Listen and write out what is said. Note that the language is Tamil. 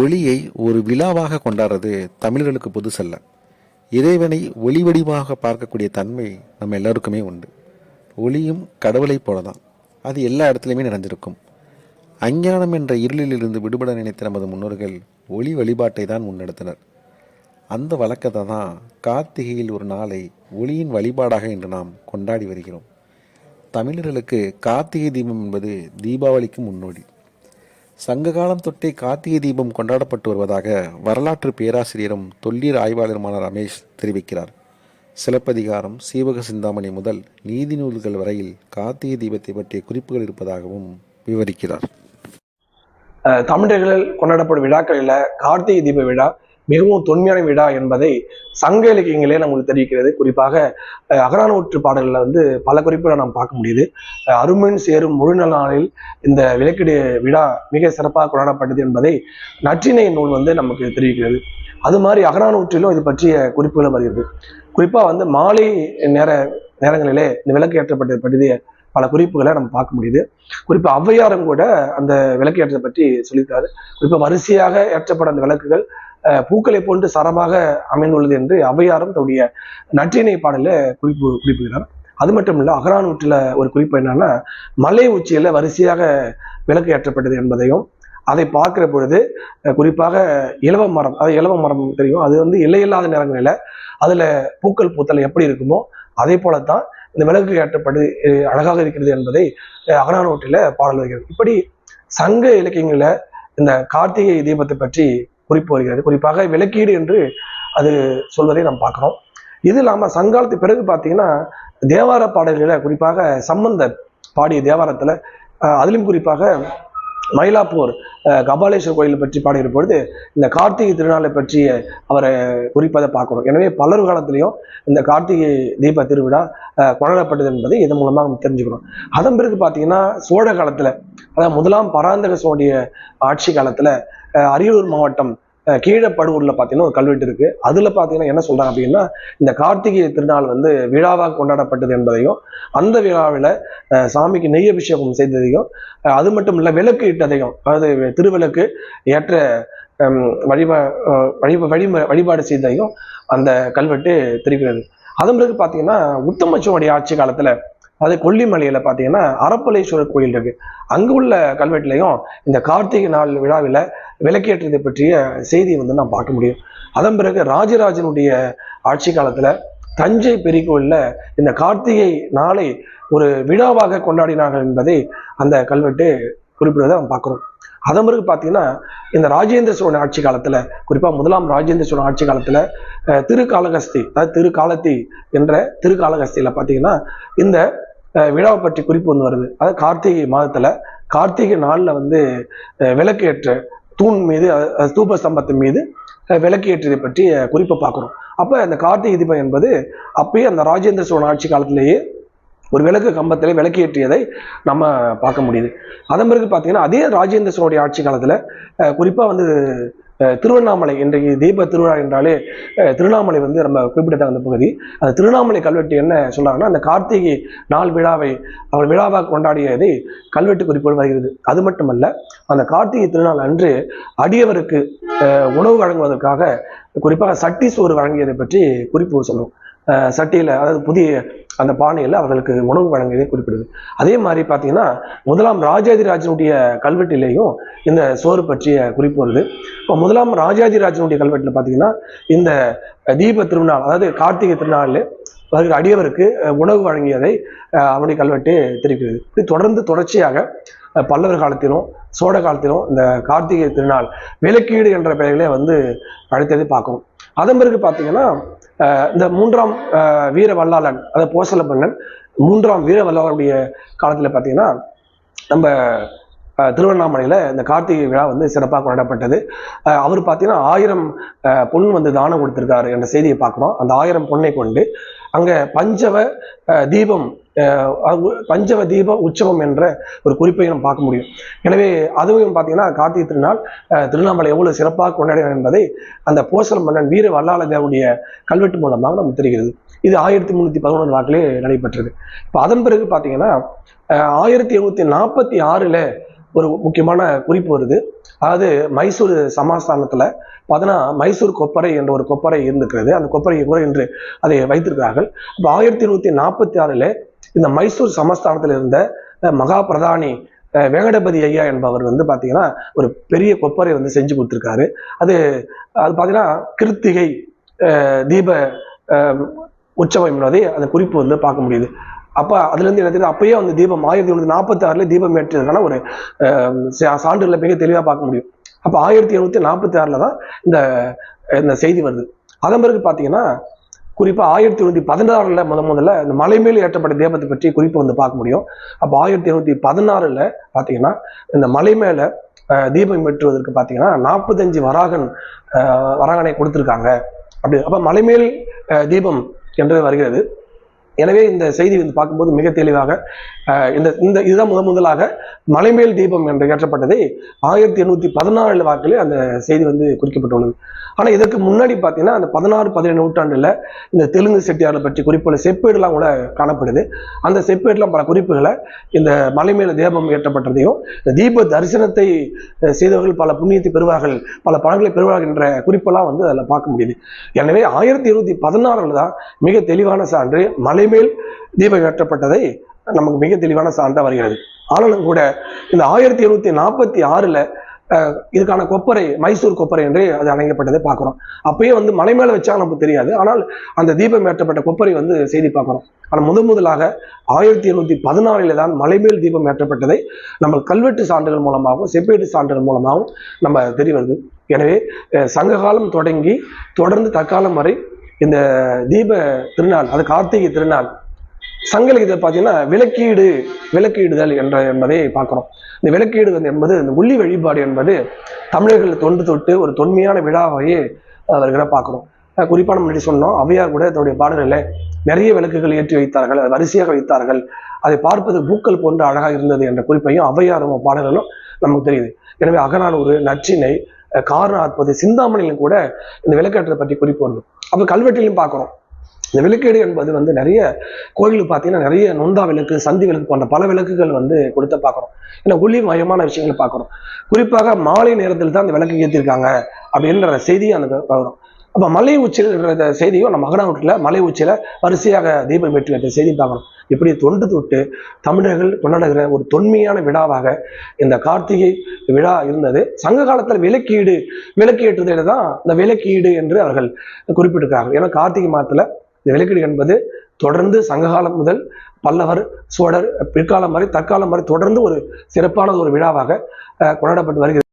ஒளியை ஒரு விழாவாக கொண்டாடுறது தமிழர்களுக்கு புதுசல்ல இறைவனை ஒளி வடிவாக பார்க்கக்கூடிய தன்மை நம்ம எல்லாருக்குமே உண்டு. ஒளியும் கடவுளைப் போல தான் அது எல்லா இடத்துலையுமே நடந்திருக்கும் அஞ்ஞானம் என்ற இருளிலிருந்து விடுபட நினைத்த நமது முன்னோர்கள் ஒளி வழிபாட்டை தான் முன்னெடுத்தனர். அந்த வழக்கத்தை தான் கார்த்திகையில் ஒரு நாளை ஒளியின் வழிபாடாக இன்று நாம் கொண்டாடி வருகிறோம். தமிழர்களுக்கு கார்த்திகை தீபம் என்பது தீபாவளிக்கு முன்னோடி. சங்ககாலம் தொட்டே கார்த்திகை தீபம் கொண்டாடப்பட்டு வருவதாக வரலாற்று பேராசிரியரும் தொல்லியல் ஆய்வாளருமான ரமேஷ் தெரிவிக்கிறார். சிலப்பதிகாரம் சீவக சிந்தாமணி முதல் நீதி நூல்கள் வரையில் கார்த்திகை தீபத்தை பற்றிய குறிப்புகள் இருப்பதாகவும் விவரிக்கிறார். தமிழர்களில் கொண்டாடப்படும் விழாக்களில் கார்த்திகை தீப விழா மிகவும் தொன்மையான விழா என்பதை சங்க இலக்கியங்களே நமக்கு தெரிவிக்கிறது. குறிப்பாக அகரானூற்று பாடல்களில் வந்து பல குறிப்புகளை நாம் பார்க்க முடியுது. அருமன் சேரும் முழு நாளில் இந்த விளக்கீடு விழா மிக சிறப்பாக கொண்டாடப்பட்டது என்பதை நற்றினை நூல் வந்து நமக்கு தெரிவிக்கிறது. அது மாதிரி அகரானூற்றிலும் இது பற்றிய குறிப்புகளும் வருகிறது. குறிப்பாக வந்து மாலை நேர நேரங்களிலே இந்த விளக்கு ஏற்றப்பட்டது பற்றிய பல குறிப்புகளை நம்ம பார்க்க முடியுது. குறிப்பு ஔவையாரும் கூட அந்த விளக்கு ஏற்றத்தை பற்றி சொல்லியிருக்காரு. குறிப்பாக வரிசையாக ஏற்றப்பட அந்த விளக்குகள் பூக்களை போன்று சரமாக அமைந்துள்ளது என்று ஔவையாரும் தன்னுடைய நற்றினை பாடல குறிப்பு குறிப்புகிறார் அது மட்டும் இல்லை அகரானூற்றில் ஒரு குறிப்பு என்னன்னா மலை உச்சியில வரிசையாக விளக்கு ஏற்றப்பட்டது என்பதையும் அதை பார்க்கிற பொழுது குறிப்பாக இலவ மரம் அது இலவ மரம் தெரியும். அது வந்து இலையில்லாத நேரங்களில் அதுல பூக்கள் பூத்தல் எப்படி இருக்குமோ அதே போலத்தான் இந்த விளக்கு ஏற்றப்படு அழகாக இருக்கிறது என்பதை அகனானோட்டில பாடல் வருகிறது. இப்படி சங்க இலக்கியங்களில் இந்த கார்த்திகை தீபத்தை பற்றி குறிப்பு வருகிறது. குறிப்பாக விளக்கீடு என்று அது சொல்வதை நாம் பார்க்கிறோம். இது இல்லாம சங்காலத்து பிறகு பார்த்தீங்கன்னா தேவார பாடல்களை குறிப்பாக சம்பந்தர் பாடிய தேவாரத்துல அதிலும் குறிப்பாக மயிலாப்பூர் கபாலேஸ்வர் கோயிலை பற்றி பாடுகிற பொழுது இந்த கார்த்திகை திருநாளை பற்றிய அவரை குறிப்பதை பார்க்கணும் எனவே பலர் காலத்திலையும் இந்த கார்த்திகை தீப திருவிழா கொண்டாடப்பட்டது என்பதை இதன் மூலமாக நம்ம தெரிஞ்சுக்கிறோம். அதன் பிறகு பார்த்தீங்கன்னா சோழ காலத்தில் அதாவது முதலாம் பராந்தக சோழிய ஆட்சி காலத்தில் அரியலூர் மாவட்டம் கீழப்படுவூர்ல பார்த்தீங்கன்னா ஒரு கல்வெட்டு இருக்கு. அதுல பார்த்தீங்கன்னா என்ன சொல்றாங்க அப்படின்னா இந்த கார்த்திகை திருநாள் வந்து விழாவாக கொண்டாடப்பட்டது என்பதையும் அந்த விழாவில் சாமிக்கு நெய் அபிஷேகம் செய்ததையும் அது மட்டும் இல்ல விளக்கு இட்டதையும் அதாவது திருவிளக்கு ஏற்ற ஹம், வழிபா வழிப வழிம வழிபாடு செய்ததையும் அந்த கல்வெட்டு தெரிகிறது அதன் பிறகு பார்த்தீங்கன்னா உத்தமச்சோடைய ஆட்சி காலத்துல அது கொல்லிமலையில பார்த்தீங்கன்னா அரப்பளேஸ்வரர் கோயில் இருக்கு. அங்கு உள்ள கல்வெட்டுலையும் இந்த கார்த்திகை நாள் விழாவில் விலக்கேற்றதை பற்றிய செய்தியை வந்து நாம் பார்க்க முடியும். அதன் பிறகு ராஜராஜனுடைய ஆட்சி காலத்தில் தஞ்சை பெரிய இந்த கார்த்திகை நாளை ஒரு விழாவாக கொண்டாடினார்கள் என்பதை அந்த கல்வெட்டு குறிப்பிடுவதை நம்ம பார்க்குறோம். அதன் பிறகு பார்த்தீங்கன்னா இந்த ராஜேந்திர சோழன் ஆட்சி காலத்தில் குறிப்பாக முதலாம் ராஜேந்திர சோழன் ஆட்சி காலத்தில் திருக்காலகஸ்தி அதாவது திருக்காலத்தி என்ற திருக்காலகஸ்தியில் பார்த்தீங்கன்னா இந்த விழாவை பற்றி குறிப்பு வந்து வருது. அதாவது கார்த்திகை மாதத்தில் கார்த்திகை நாளில் வந்து விளக்கேற்ற தூண் மீது ஸ்தூப ஸ்தம்பத்தின் மீது விளக்கேற்றதை பற்றி குறிப்பை பார்க்குறோம். அப்போ இந்த கார்த்திகை தீபம் என்பது அப்பயே அந்த ராஜேந்திர சோழன் ஆட்சி காலத்திலேயே ஒரு விளக்கு கம்பத்திலே விளக்கேற்றியதை நம்ம பார்க்க முடியுது. அதன் பிறகு பார்த்தீங்கன்னா அதே ராஜேந்திர சோழனுடைய ஆட்சி காலத்தில் குறிப்பாக வந்து திருவண்ணாமலை இன்றைக்கு தீப திருவிழா என்றாலே திருவண்ணாமலை வந்து நம்ம குறிப்பிடத்தக்க அந்த பகுதி. அந்த திருவண்ணாமலை கல்வெட்டு என்ன சொல்றாங்கன்னா அந்த கார்த்திகை நாள் விழாவை அவர் விழாவாக கொண்டாடியதை கல்வெட்டு குறிப்போடு வருகிறது. அது மட்டுமல்ல அந்த கார்த்திகை திருநாள் அன்று அடியவருக்கு அஹ், உணவு வழங்குவதற்காக குறிப்பாக சட்டி சோறு வழங்கியதை பற்றி குறிப்பு சொல்லும். சட்டியில் அதாவது புதிய அந்த பானையில் அவர்களுக்கு உணவு வழங்கியதை குறிப்பிடுது. அதே மாதிரி பார்த்தீங்கன்னா முதலாம் ராஜாதிராஜனுடைய கல்வெட்டிலேயும் இந்த சோறு பற்றிய குறிப்பு வருது. இப்போ முதலாம் ராஜாதிராஜனுடைய கல்வெட்டில் பார்த்தீங்கன்னா இந்த தீப திருநாள் அதாவது கார்த்திகை திருநாளில் வருகிற அடியவருக்கு உணவு வழங்கியதை அவருடைய கல்வெட்டு தெரிவிக்கிறது. இப்படி தொடர்ந்து தொடர்ச்சியாக பல்லவர் காலத்திலும் சோழ காலத்திலும் இந்த கார்த்திகை திருநாள் விலக்கீடு என்ற பெயர்களே வந்து அழைத்ததை பார்க்கணும். அதன் பிறகு பார்த்தீங்கன்னா இந்த மூன்றாம் வீர வல்லாளன் அதாவது போசல மன்னன் மூன்றாம் வீர வல்லாளனுடைய காலத்தில் பார்த்தீங்கன்னா நம்ம திருவண்ணாமலையில் இந்த கார்த்திகை விழா வந்து சிறப்பாக கொண்டாடப்பட்டது. அவர் பார்த்தீங்கன்னா ஆயிரம் பொன் வந்து தானம் கொடுத்துருக்காரு என்ற செய்தியை பார்க்குறோம். அந்த ஆயிரம் பொண்ணை கொண்டு அங்கே பஞ்சவ தீபம் பஞ்சவ தீப உற்சவம் என்ற ஒரு குறிப்பை நம்ம பார்க்க முடியும். எனவே அதுவும் பார்த்தீங்கன்னா கார்த்திகை திருநாள் திருவண்ணாமலை எவ்வளவு சிறப்பாக கொண்டாடினார் என்பதை அந்த போசல் மன்னன் வீர வல்லாளதேவனுடைய கல்வெட்டு மூலமாக நமக்கு தெரிகிறது. இது ஆயிரத்தி முந்நூற்றி பதினொன்று நாட்களே நடைபெற்றது. இப்போ அதன் பிறகு பார்த்தீங்கன்னா ஆயிரத்தி எழுநூத்தி நாற்பத்தி ஆறுல ஒரு முக்கியமான குறிப்பு வருது. அதாவது மைசூர் சமாஸ்தானத்தில் பார்த்தீங்கன்னா மைசூர் கொப்பரை என்ற ஒரு கொப்பரை இருந்திருக்கிறது. அந்த கொப்பரை கூட என்று அதை வைத்திருக்கிறார்கள். இப்போ ஆயிரத்தி நூத்தி நாற்பத்தி ஆறுல இந்த மைசூர் சமஸ்தானத்தில் இருந்த மகா பிரதானி அஹ், ஐயா என்பவர் வந்து பார்த்தீங்கன்னா ஒரு பெரிய கொப்பரை வந்து செஞ்சு கொடுத்துருக்காரு. அது அது பார்த்தீங்கன்னா கிருத்திகை அஹ், தீப உற்சவம் என்பதை அந்த குறிப்பு வந்து பார்க்க முடியுது. அப்ப அதுல இருந்து எனக்கு அப்பயே வந்து தீபம் ஆயிரத்தி எழுநூத்தி நாற்பத்தி ஆறில் தீபம் ஏற்றதுக்கான ஒரு அஹ், சான்றுகளை மிக தெளிவா பார்க்க முடியும். அப்போ ஆயிரத்தி எழுநூத்தி நாற்பத்தி ஆறில் தான் இந்த இந்த செய்தி வருது. அதன் பிறகு பார்த்தீங்கன்னா குறிப்பா ஆயிரத்தி எழுநூத்தி பதினாறுல முத முதல்ல இந்த மலை மேல் ஏற்றப்பட்ட தீபத்தை பற்றி குறிப்பு வந்து பார்க்க முடியும். அப்போ ஆயிரத்தி எழுநூத்தி பதினாறுல பாத்தீங்கன்னா இந்த மலை மேல அஹ், தீபம் ஏற்றுவதற்கு பாத்தீங்கன்னா நாற்பத்தஞ்சு வராகன் அஹ், வராகனை கொடுத்துருக்காங்க. அப்படி அப்போ மலைமேல் அஹ், தீபம் என்று வருகிறது. எனவே இந்த செய்தி வந்து பார்க்கும்போது மிக தெளிவாக இந்த இந்த இதுதான் முத முதலாக மலைமேல் தீபம் என்று ஏற்றப்பட்டதை ஆயிரத்தி எண்ணூத்தி பதினாலு வாக்கிலே அந்த செய்தி வந்து குறிக்கப்பட்டுள்ளது. ஆனா இதற்கு முன்னாடி பார்த்தீங்கன்னா அந்த பதினாறு பதினேழு நூற்றாண்டுல இந்த தெலுங்கு செட்டியாரை பற்றி குறிப்புள்ள செப்பேடுலாம் கூட காணப்படுது. அந்த செப்பேடுலாம் பல குறிப்புகளை இந்த மலைமேல தீபம் ஏற்றப்பட்டதையும் இந்த தீப தரிசனத்தை செய்தவர்கள் பல புண்ணியத்தை பெறுவார்கள் பல பழங்களை பெறுவார்கள் என்ற குறிப்பெல்லாம் வந்து அதில் பார்க்க முடியுது. எனவே ஆயிரத்தி இருநூத்தி பதினாறுல தான் மிக தெளிவான சான்று மலை மலைமேல் தீபம் ஏற்றப்பட்டதை நமக்கு மிக தெளிவான சான்றா வருகிறது. ஆனாலும் கூட இந்த ஆயிரத்தி இருநூத்தி நாற்பத்தி ஆறுல இதுக்கான கொப்பரை மைசூர் கொப்பரை என்று அது அணைக்கப்பட்டதை பார்க்குறோம். அப்பயே வந்து மலை மேலே வச்சா நமக்கு தெரியாது. ஆனால் அந்த தீபம் ஏற்றப்பட்ட கொப்பரை வந்து செய்தி பார்க்குறோம். ஆனால் முதன் முதலாக ஆயிரத்தி எண்ணூத்தி பதினாறில் தான் மலைமேல் தீபம் ஏற்றப்பட்டதை நம்ம கல்வெட்டு சான்றுகள் மூலமாகவும் செப்பேட்டு சான்றுகள் மூலமாகவும் நம்ம தெரிய வருது. எனவே அஹ், சங்ககாலம் தொடங்கி தொடர்ந்து தற்காலம் வரை இந்த தீப திருநாள் அது கார்த்திகை திருநாள் சங்கலிகத்தை பார்த்தீங்கன்னா விளக்கீடு விளக்கீடுதல் என்ற என்பதை பார்க்குறோம். இந்த விளக்கீடுதல் என்பது இந்த உள்ளி வழிபாடு என்பது தமிழர்கள் தொன்று தொட்டு ஒரு தொன்மையான விழாவையே அவர்களை பார்க்குறோம் குறிப்பாக நம்ம முன்னாடி சொன்னோம் அவையார் கூட தன்னுடைய பாடல்களில் நிறைய விளக்குகள் ஏற்றி வைத்தார்கள் அதை வரிசையாக வைத்தார்கள். அதை பார்ப்பது பூக்கள் போன்று அழகாக இருந்தது என்ற குறிப்பையும் அவையாரும் பாடல்களும் நமக்கு தெரியுது. எனவே அகநானூறு நச்சினை அஹ் காரணாற்பது சிந்தாமணியிலும் கூட இந்த விளக்கேற்றத்தை பற்றி குறிப்பு வருது. அப்போ கல்வெட்டிலையும் பார்க்குறோம். இந்த விளக்கேடு என்பது வந்து நிறைய கோயிலுக்கு பார்த்தீங்கன்னா நிறைய நொந்தா விளக்கு சந்தி விளக்கு போன்ற பல விளக்குகள் வந்து கொடுத்த பார்க்குறோம். ஏன்னா ஒளி மயமான விஷயங்களை பார்க்குறோம். குறிப்பாக மாலை நேரத்தில் தான் அந்த விளக்கு ஏற்றிருக்காங்க அப்படின்ற செய்தியும் அந்த வரும் அப்போ மலை உச்சியில் செய்தியும் நம்ம மகனாவட்டில் மலை உச்சியில வரிசையாக தீபம் வெற்றி வைத்த செய்தி பார்க்கணும் இப்படி தொண்டு தொட்டு தமிழர்கள் கொண்டாடுகிற ஒரு தொன்மையான விழாவாக இந்த கார்த்திகை விழா இருந்தது. சங்க காலத்தில் விலக்கீடு விளக்கேற்றுதல் தான் இந்த விலக்கீடு என்று அவர்கள் குறிப்பிட்டிருக்காங்க ஏன்னா கார்த்திகை மாதத்தில் இந்த விலக்கீடு என்பது தொடர்ந்து சங்ககாலம் முதல் பல்லவர் சோழர் பிற்காலம் வரை தற்காலம் வரை தொடர்ந்து ஒரு சிறப்பான ஒரு விழாவாக கொண்டாடப்பட்டு வருகிறது.